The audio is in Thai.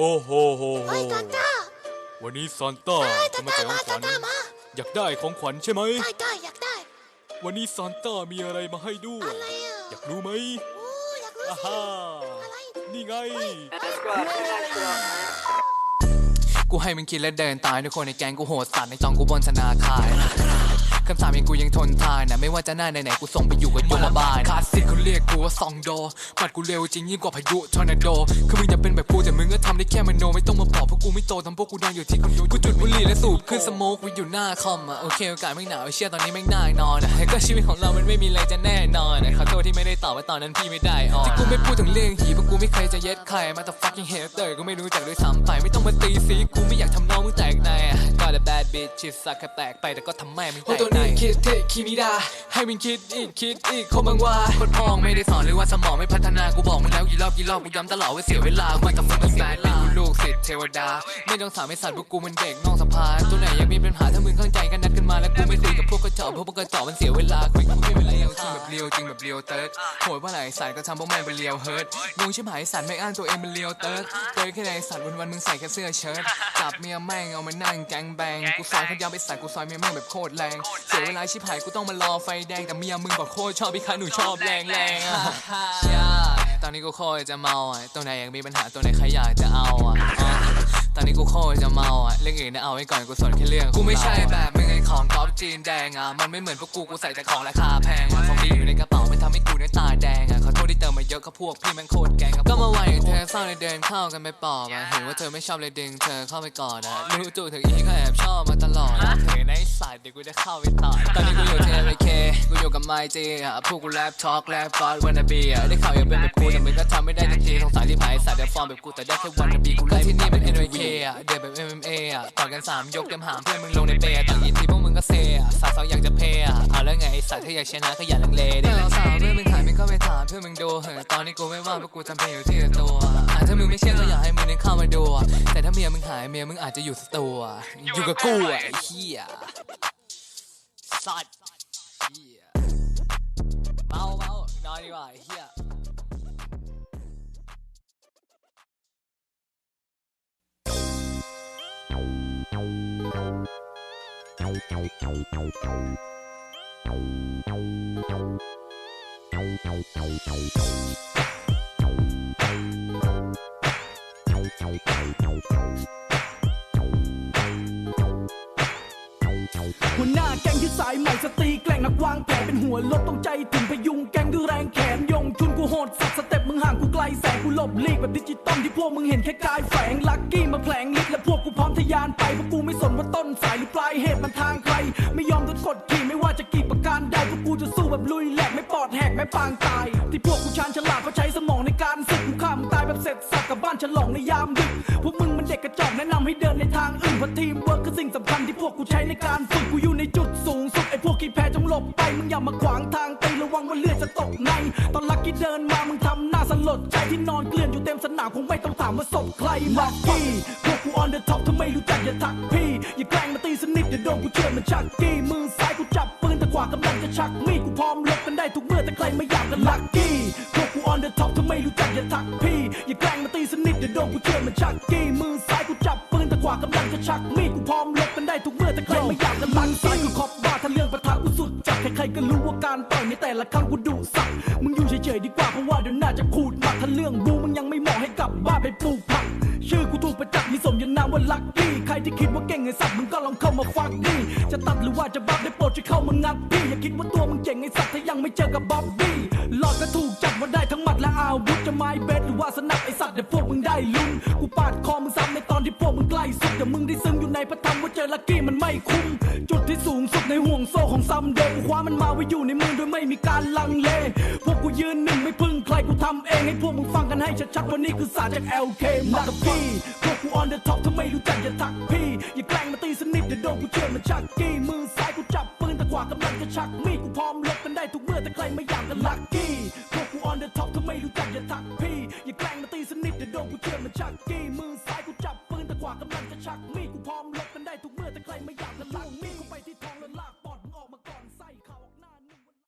โฮโฮโฮโฮเฮ้ยตาตาวันนี้ซานต้าเฮ้ยจะตามาตาแจกขมาองขวัญตาตามาอยากได้ของขวัญใช่ไหม ได้ได้อยากได้ วันนี้ซานต้ามีอะไรมาให้ด้วยอะไรอะอยากรู้ไหมโอ้อยากรู้อาสิฮ่าอะไรนี่ไง กูให้มึงคิดและเดินตายทุกคนในแก๊งกูโหดสัตว์ในจองกูบนธนาคารคำสาปยังกูยังทนทานนะไม่ว่าจะหน้าไหนๆกูส่งไปอยู่กับโยมบาลคลาสสิกเขาเรียกกูว่าซองโดปัดกูเร็วจริงยิ่งกว่าพายุทอร์นาโดคือมึงอย่าเป็นแบบกูแต่มึงก็ทำได้ แค่มโนไม่ต้องมาบอกเพราะกูไม่โตทำพวกกูดังอยู่ที่คอนโดกูจุดบุหรี่และสูบขึ้นสโมกไว้อยู่หน้าคอมอะโอเคโอกาสไม่หนาวเชี่ยตอนนี้ไม่น่านอนอะก็ชีวิตของเรามันไม่มีอะไรจะแน่นอน ตอบว่าตอนนั้นพี่ไม่ได้ออนที่กูไม่พูดถึงเรื่องหีเพราะกูไม่เคยจะเย็ดใครมาแต่ fucking hater กูไม่รู้จักด้วยซ้ำไปไม่ต้องมาตีสีกูไม่อยากทำน้องมึงแตกในอะ Got a bad bitch ชิดสักแค่แตกไปแต่ก็ทำแม่มึงแตกในตัวนี้คิดเทคิมิดาให้มึงคิดอีกคิดอีกคงบังว่าคนพองไม่ได้สอนหรือว่าสมองไม่พัฒนากูบอกมึงแล้วกี่รอบกี่รอบกูย้ำตลอดว่าเสียเวลากูจะฟังมึงแบดเป็นกูลูกศิษย์เทวดา ไม่ต้องสามไอ้สัตว์พวกกูมันเด็กนอกสภาตัวไหนยังมีปัญหาถ้ามึงเข้าใจกันนัดกันมาแล้วกูไม่ตีกับพวกกระจอกพวกกระจอกมันเสียเวลาคุยกูไม่เป็นไรเอาจริงแบบ เลียวจริงแบบเลียวเติร์ดโหดว่าไหนสายก็ทำพวกแม่งเป็นเลียวเฮิร์ตงงชิบหายสัตว์ไม่อ้างตัวเองเป็นเลียวเติร์ดเจอแค่ไหนสัตว์วันวันๆมึงใส่แค่เสื้อเชิ้ตจับเมียแม่งเอามานั่งแกงแบงกูซอยเขายาวไปใส่กูซอยเมียแม่งแบบโคตรแรงเสียเวลาชิบหายกูต้องมารอไฟแดงแต่เมียมึงบอกโคตรชอบพี่คะหนูชอบแรงแรงๆอะใช่ ตอนนี้กูโคตรจะเมาอะตัวไหนยังมีปัญหาตัวไหนใครอยากจะเอาอะอะตอนนี้กูโคตรจะเมาอะเรื่องอื่นนะเอาไว้ก่อนกูสนแค่เรื่องกูไม่ใช่แบบมึงไอ้ของก๊อปจีนแดงอะมันไม่เหมือนพวกกูกูใส่แต่ของราคาแพงอะของดีอยู่ในกระเป๋า มันทำให้กูเนี่ยตาแดงอะขอโทษที่เติมมาเยอะก็พวกพี่แมันโคตรแกงอะก็มาไหวเธอเศร้าเลยเดินเข้ากันไปปอบอะเห็นว่าเธอไม่ชอบเลยดึงเธอเข้าไปกอดอะรู้ตัวเธออีก็แอบชอบมาตลอดอะเธอในสายเดี๋ยวกูจะเข้าไปต่อตอนนี้กูอยู่ที่ LK กูอยู่กับไมจีอะพวกกูแรปทอล์กแรปฟอสวันนาบีอะได้ข่าวยังเป็นแบบกูแต่มึงก็ทำไม่ได้ทันที สงสัยรีบหายสัตว์เดี๋ยวฟอร์มแบบกูแต่ได้แค่วันนาบีกูไล่ที่นี่เป็น NYK อะเดี๋ยวแบบ MMA อะต่อยกันสามยกเตรียมหามเพื่อนมึงลงในเปย์ต่างยินทีพวกมึงก็เซ่สาวสาวอยากจะเพย์อะเอาแล้วไงสัตว์ถ้าอยากชนะก็อย่าลังเลดิสาวเพื่อนมึงหายมึงก็ไปถามเพื่อนมึงดูเฮ้ยตอนนี้กูไม่ว่างเพราะกูทำเพลงอยู่ที่ตัวอะถ้ามึงไม่เชื่อก็อยากให้มึงเนี่ยเข้ามาดูแต่ถ้าเมียมึงหายเมียมึงอาจจะอยู่สตูอะอยู่กับกูอะไอ้เหี้ยสัตว์เหี้ยเมาเมานอนดีกว่าไอ้เหี้ย หัวหน้าแกงที่สายใหม่สตีแกล้งนักวางแผนเป็นหัวลบต้องใจถึงพยุงแกงด้วยแรงแขนยงชุนกูโหดสัตว์สเต็ปมึงห่างกูไกลแสงกูหลบลีกแบบดิจิตอลที่พวกมึงเห็นแค่กายแฝงลักกี้มาแผลงลิดและพวก กูพร้อมทะยานไปเพราะกูไม่สนว่าต้นสายหรือปลายเหตุมันทางใครไม่ยอมโดนกดขี่ไม่ว่าจะกี่ประการใดพวกกูจะสู้แบบลุยแหลกไม่ปอดแหกไม่ปางตาย ที่พวกกูชาญฉลาดเพราใช้สมองในการศึกกูฆ่ามตายแบบเสร็จสับกับบ้านฉลองในยามดึกพวกมึงมันเด็กกระจอกแนะนำให้เดินในทางอื่นเพราะทีมเวิร์กคือสิ่งสำคัญที่พวกกูใช้ในการฝึกกูอยู่ในจุดสูงสุดไอ้พวกขี้แพ้จงหลบไปมึงอย่ามาขวางทางตีระวังว่าเลือดจะตกในตอนลักกี้เดินมามึงทำหน้าสลดใจที่นอนเกลื่อนอยู่เต็มสนามคงไม่ต้องถามว่าศพใครลักกี้ อย่าทักพี่ อย่าแกล้งมาตีสนิทเดี๋ยวโดนกูเชื่อมันชักกี้มือซ้ายกูจับปืนแต่ขวากำลังจะชักมีดกูพร้อมลบกันได้ทุกเมื่อแต่ใครไม่อยากกันลักกี้พวกกู on the top ถ้าไม่รู้จักอย่าทักพี่อย่าแกล้งมาตีสนิทเดี๋ยวโดนกูเชื่อมันชักกี้มือซ้ายกูจับปืนแต่ขวากำลังจะชักมีดกูพร้อมลบกันได้ทุกเมื่อแต่ใครไม่อยากกันลักซ้ายกูขอบบ้าถ้าเรื่องประทะกูสุดจัดใครๆก็รู้ว่าการต่อยในแต่ละครั้งกูดุสัตว์มึงอยู่เฉยๆดีกว่าเพราะว่าเดี๋ยวน่าจะขูดหมัดถ้าเรื่องบูมึงยังไม่เหมาะให้กลับบ้านไปปลูกผักชื่อกูถูกประจักษ์มีสมญานามว่าลัก ไอ้สัตว์มึงก็ลองเข้ามาฟังดิจะตัดหรือว่าจะบัฟได้โปรดช่วยเข้ามางัดพี่อย่าคิดว่าตัวมึงเจ๋งไอ้สัตว์ถ้ายังไม่เจอกับบ๊อบบี้หลอดก็ถูกจับว่าได้ทั้งหมัดและอาวุธจะไม้เบสหรือว่าสนับไอ้สัตว์เดี๋ยวพวกมึงได้ลุ้นกูปาดคอมึงซ้ำในตอนที่พวกมึงใกล้สุดเดี๋ยวมึงได้ซึ้งอยู่ในพระธรรมว่าเจอลักกี้มันไม่คุ้มจุดที่สูงสุดในห่วงโซ่ของซัมเดย์กูคว้ามันมาไว้อยู่ในมือโดยไม่มีการลังเลพวกกูยืนหนึ่งไม่พึ่งใครกูทำเองให้พวกมึงฟังกันให้ชัดๆว่านี่คือสารจาก LK มากับพี่พวกกู on the top ถ้าไม่รู้จักอย่าทักพี่อล งมาตีสนิทเดี๋ยวโดนกูเชื่อมันชักกี้มือซ้ายกูจับปืนแต่ขวากำลังจะชักมีดกูพร้อมลบกันได้ทุกเมื่อแต่ใครไม่อยากกันลักกี้พวกกู on the top ถ้าไม่รู้จักอย่าทักพี่อย่าแกล้งมาตีสนิทเดี๋ยวโดนกูเชื่อมันชักกี้มือ